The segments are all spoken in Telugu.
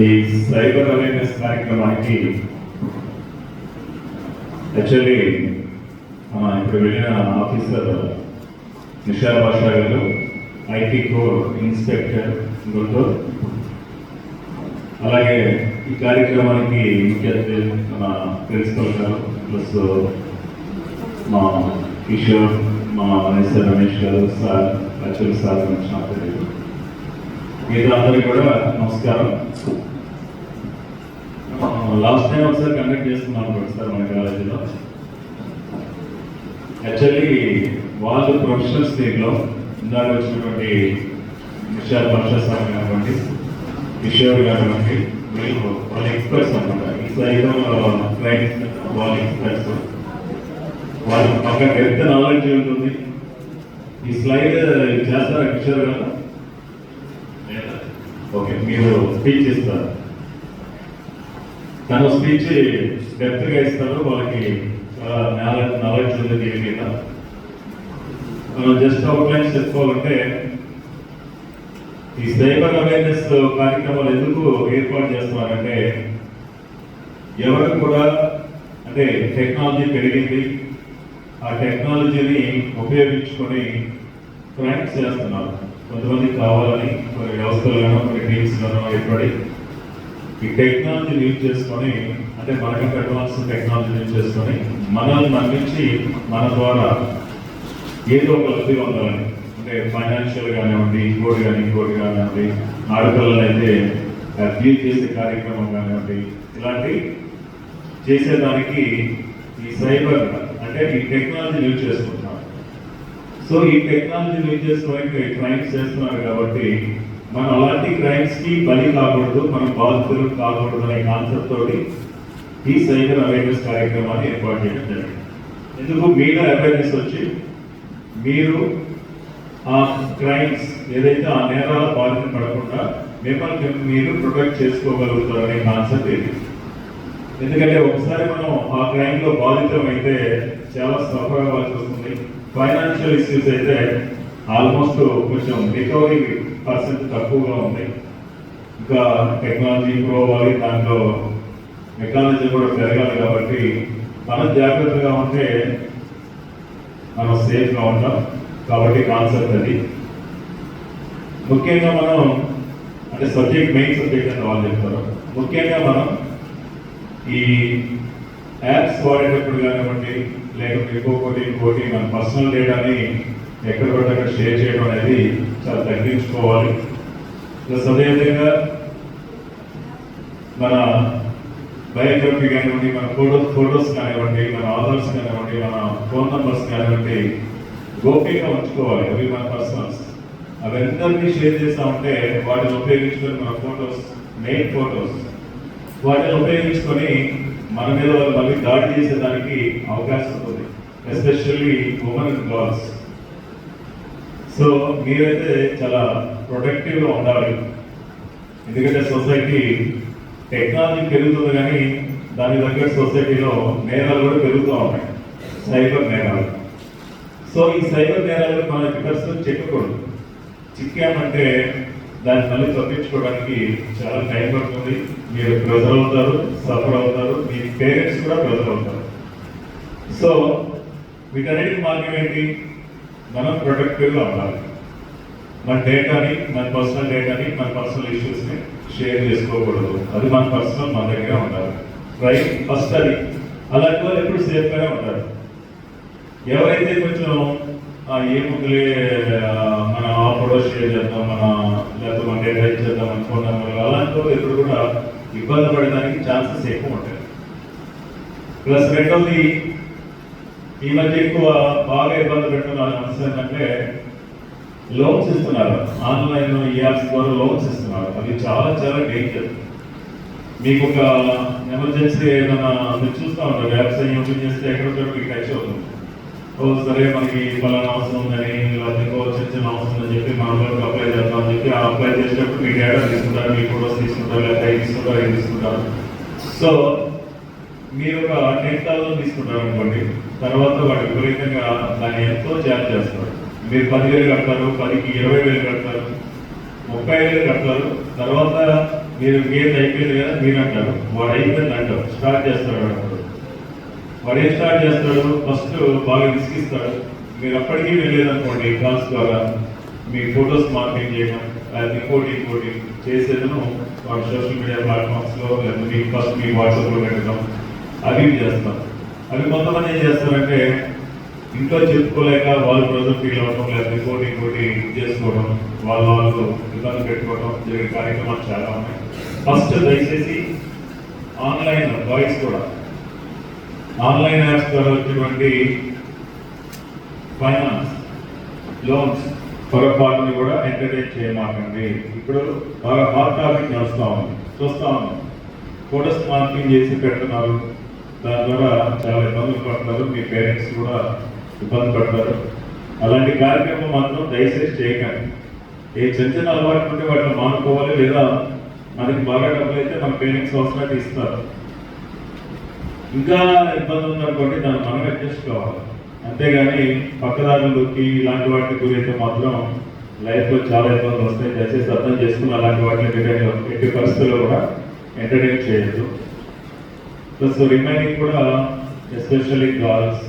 ఈ సైబర్ అవేర్నెస్ కార్యక్రమానికి యాక్చువల్లీ ఇప్పుడు వెళ్ళిన ఆఫీసర్ నిషా భాషా గారు ఐటీ కోర్ ఇన్స్పెక్టర్ గుంటూరు. అలాగే ఈ కార్యక్రమానికి ముఖ్య మన ప్రిన్సిపల్ గారు ప్లస్ మా కిషోర్ మా ఎస్ఆర్ రమేష్ గారు సార్ యాక్చువల్ సార్ గురించి నాకు తెలియదు మిగతా అందరికీ కూడా నమస్కారం. లాస్ట్ టైం ఒకసారి కండక్ట్ చేస్తున్నాను కూడా సార్ మన కాలేజీలో. యాక్చువల్లీ వాళ్ళు ప్రొఫెషనల్స్ దీంట్లో ఇందాక వచ్చినటువంటి విషయాలు పరిషత్ సార్ కానివ్వండి కిషోర్ కానివ్వండి వీళ్ళు వాళ్ళ ఎక్స్పర్ట్స్ అనమాట. ఈ సైతం వాళ్ళు వాళ్ళ ఎక్స్పర్ట్స్ వాళ్ళ పక్కన ఎంత నాలెడ్జ్ ఉంటుంది. ఈ స్లైడ్ చేస్తారా కిషోర్ గారు? ఓకే మీరు స్పీచ్ ఇస్తారు. తను స్పీచ్ డెప్త్గా ఇస్తారు వాళ్ళకి నాలెడ్జ్ నాలెడ్జ్ ఉంది దీని మీద. జస్ట్ అవుట్లైన్స్ చెప్పుకోవాలంటే ఈ సైబర్ అవేర్నెస్ కార్యక్రమాలు ఎందుకు ఏర్పాటు చేస్తున్నారంటే ఎవరు కూడా అంటే టెక్నాలజీ పెరిగింది ఆ టెక్నాలజీని ఉపయోగించుకొని క్రైమ్స్ చేస్తున్నారు. కొంతమంది కావాలని కొన్ని వ్యవస్థలుగానో కొన్ని టీమ్స్గానో ఏర్పడి ఈ టెక్నాలజీని యూజ్ చేసుకొని అంటే మనకంటే అడ్వాన్స్ టెక్నాలజీ యూజ్ చేసుకొని మనల్ని నమ్మించి మన ద్వారా ఏదో ఒక లబ్ధి పొందాలని అంటే ఫైనాన్షియల్ కానివ్వండి ఇంకోటి కానీ ఇంకోటి కానివ్వండి ఆడపిల్లలు అయితే క్లీన్ చేసే కార్యక్రమం కానివ్వండి ఇలాంటి చేసేదానికి ఈ సైబర్ అంటే ఈ టెక్నాలజీ యూజ్ చేసుకుంటున్నారు సో ఈ టెక్నాలజీ యూజ్ చేసుకొని క్రైమ్స్ చేస్తున్నారు కాబట్టి మనం అలాంటి క్రైమ్స్కి బలి కాకూడదు మనం బాధితులు కాకూడదు అనే కాన్సెప్ట్ తోటి ఈ సైబర్ అవేర్నెస్ కార్యక్రమాన్ని ఏర్పాటు చేయడం జరిగింది. ఎందుకు? మీద అవేర్నెస్ వచ్చి మీరు ఆ క్రైమ్స్ ఏదైతే ఆ నేరాల బారిన పడకుండా మిమ్మల్ని మీరు ప్రొటెక్ట్ చేసుకోగలుగుతారనే కాన్సెప్ట్ ఇది ఎందుకంటే ఒకసారి మనం ఆ క్రైమ్లో బాధితం అయితే చాలా సఫర్ అవ్వాల్సి వస్తుంది. ఫైనాన్షియల్ ఇష్యూస్ అయితే ఆల్మోస్ట్ కొంచెం రికవరీ పర్సెంట్ తక్కువగా ఉంది ఇంకా టెక్నాలజీ ఇంప్రూవ్ అవ్వాలి దాంట్లో టెక్నాలజీ కూడా పెరగాలి కాబట్టి మనం జాగ్రత్తగా ఉంటే మనం సేఫ్గా ఉంటాం. కాబట్టి కాన్సెప్ట్ అది. ముఖ్యంగా మనం అంటే సబ్జెక్ట్ మెయిన్ సబ్జెక్ట్ అని వాళ్ళు చెప్తారు. ముఖ్యంగా మనం ఈ యాప్స్ వాడేటప్పుడు కానివ్వండి లేకపోతే ఇంకొకటి ఇంకోటి మన పర్సనల్ డేటాని ఎక్కడ పడితే షేర్ చేయడం అనేది చాలా తగ్గించుకోవాలి. ప్లస్ అదేవిధంగా మన బయోగ్రఫీ కానివ్వండి మన ఫోటోస్ ఫోటోస్ కానివ్వండి మన ఆధార్స్ కానివ్వండి మన ఫోన్ నంబర్స్ కానివ్వండి గోప్యంగా ఉంచుకోవాలి. అవి మన పర్సనల్స్ అవన్నీ షేర్ చేస్తామంటే వాటిని ఉపయోగించుకొని మన ఫోటోస్ మెయిన్ ఫోటోస్ వాటిని ఉపయోగించుకొని మన మీద మళ్ళీ దాడి చేసేదానికి అవకాశం ఉంది especially women and girls so మీరైతే చాలా ప్రొటెక్టివ్గా ఉండాలి. ఎందుకంటే సొసైటీ టెక్నాలజీ పెరుగుతుంది కానీ దాని దగ్గర సొసైటీలో నేరాలు కూడా పెరుగుతూ ఉన్నాయి సైబర్ నేరాలు. సో ఈ సైబర్ నేరాలు మన రివర్స్ చెక్కకూడదు చిక్కామంటే దాన్ని మళ్ళీ తప్పించుకోవడానికి చాలా టైం పడుతుంది. మీరు ప్రెజర్ అవుతారు సఫర్ అవుతారు మీ పేరెంట్స్ కూడా ప్రెజర్ అవుతారు. సో వీటన్నిటికి మార్గం ఏంటి? మనం ప్రొటెక్టివ్గా ఉండాలి. మన డేటాని మన పర్సనల్ డేటాని మన పర్సనల్ ఇష్యూస్ని షేర్ చేసుకోకూడదు. అది మన పర్సనల్ మన దగ్గర ఉండాలి. రైట్ ఫస్ట్ అది. అలాంటి వాళ్ళు ఎప్పుడు సేఫ్గానే ఉంటారు. ఎవరైతే కొంచెం ఏముందిలే బుక్లే మన ఆ షేర్ చేద్దాం మన లేకపోతే మన డేటా ఇచ్చేద్దాం అనుకున్నాం అలాంటి ఎప్పుడు కూడా ఇబ్బంది పడడానికి ఛాన్సెస్ ఎక్కువ ఉంటాయి. ప్లస్ రెండవది ఈ మధ్య ఎక్కువ బాగా ఇబ్బంది పెడుతున్న అంశం ఏంటంటే లోన్స్ ఇస్తున్నారు. ఆన్లైన్ ఈ యాప్స్ ద్వారా లోన్స్ ఇస్తున్నారు. అది చాలా చాలా డేంజర్. మీకు ఒక ఎమర్జెన్సీ ఏదైనా మీరు చూస్తూ ఉంటారు. వ్యవసాయం ఓపెన్ చేస్తే ఎక్కడో చోట మీకు టచ్ అవుతుంది. సరే మనకి ఫలానా అవసరం ఉందని లేకపోతే ఇంకో చిన్న అవసరం అని చెప్పి మన అప్లై చేద్దాం అని చెప్పి ఆ అప్లై చేసేటప్పుడు మీ డేటా తీసుకుంటారు మీ ఫోటోస్ తీసుకుంటారు లేకపోతే తీసుకుంటారు ఏం తీసుకుంటారు? సో మీరు ఒక టెన్ థౌసండ్ తీసుకుంటారు అనుకోండి తర్వాత వాడు విపరీతంగా దాన్ని ఎంతో ఛార్జ్ చేస్తారు. మీరు పదివేలు కడతారు పదికి ఇరవై వేలు కడతారు ముప్పై వేలు కడతారు తర్వాత మీరు గేమ్ అయిపోయింది కదా మీరు అంటారు. వాడు అయిపోయింది అంటారు. స్టార్ట్ చేస్తారు అంటారు వాడు ఏం స్టార్ట్ చేస్తాడు? ఫస్ట్ బాగా విసిగిస్తాడు. మీరు అప్పటికీ వెళ్ళేదనుకోండి కాల్స్ ద్వారా. మీ ఫొటోస్ మార్కెట్ చేయడం ఇంకోటి ఇంకోటి చేసేదను వాడు సోషల్ మీడియా ప్లాట్ఫామ్స్లో లేదా ఫస్ట్ మీ వాట్సాప్లో పెట్టడం అవి చేస్తాం. అవి కొంతమంది ఏం చేస్తారంటే ఇంట్లో చెప్పుకోలేక వాళ్ళు ప్రజలు ఫీల్ అవ్వడం లేదా ఇంకోటి ఇంకోటి చేసుకోవడం వాళ్ళ వాళ్ళు ఇబ్బంది పెట్టుకోవడం జరిగే కార్యక్రమాలు చాలా ఉన్నాయి. ఫస్ట్ దయచేసి ఆన్లైన్ బాయ్స్ కూడా ఆన్లైన్ యాప్స్ ద్వారా వచ్చినటువంటి ఫైనాన్స్ లోన్స్ పొరపాటుని కూడా ఎంటర్టైన్ చేయమాకండి. ఇప్పుడు బాగా హాట్ టాపిక్ నడుస్తూ ఉంది. చూస్తూ ఉంది. ఫోటోస్ మార్కింగ్ చేసి పెడుతున్నారు. దాని ద్వారా చాలా ఇబ్బందులు పడతారు. మీ పేరెంట్స్ కూడా ఇబ్బంది పడతారు. అలాంటి కార్యక్రమం మాత్రం దయచేసి చేయకండి. ఏ చిన్న చిన్న అలవాటు ఉంటే వాటిని మానుకోవాలి లేదా మనకి బాగా డబ్బులు అయితే మన పేరెంట్స్ అవసరానికి ఇస్తారు. ఇంకా ఇబ్బంది ఉందనుకోండి దాన్ని మనం అడ్జస్ట్ కావాలి అంతేగాని పక్కదారులకి ఇలాంటి వాటికి గురైతే మాత్రం లైఫ్లో చాలా ఇబ్బందులు వస్తాయి. దయచేసి అర్థం చేసుకుని అలాంటి వాటిని ఎంటర్టైన్ ఎట్టి పరిస్థితుల్లో కూడా ఎంటర్టైన్ చేయొద్దు. ప్లస్ రిమైనింగ్ కూడా ఎస్పెషల్లీ కాల్స్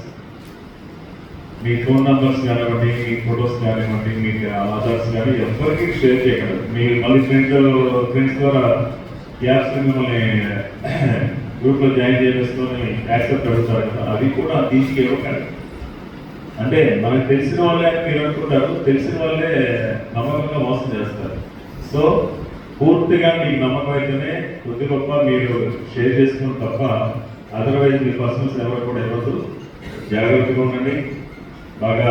మీ ఫోన్ నంబర్స్ కానివ్వండి మీ ఫొటోస్ కానివ్వండి మీ ఆధార్స్ కానీ ఎవరికి షేర్ చేయగలరు మీ మళ్ళీ ఫ్రెండ్స్ ఫ్రెండ్స్ ద్వారా యాప్స్ మిమ్మల్ని గ్రూప్లో జాయిన్ చేసేసుకొని యాక్సెప్ట్ అడుగుతారు కదా అది కూడా తీసుకెళ్ళకండి అంటే మనకు తెలిసిన వాళ్ళే అని మీరు అనుకుంటారు. తెలిసిన వాళ్ళే నమ్మకంగా మోసం చేస్తారు. సో పూర్తిగా మీకు నమ్మకం అయితేనే కొద్ది గొప్ప మీరు షేర్ చేసుకుని తప్ప అదర్వైజ్ మీ పర్సనల్ ఎవరు కూడా ఇవ్వద్దు జాగ్రత్తగా ఉండండి. బాగా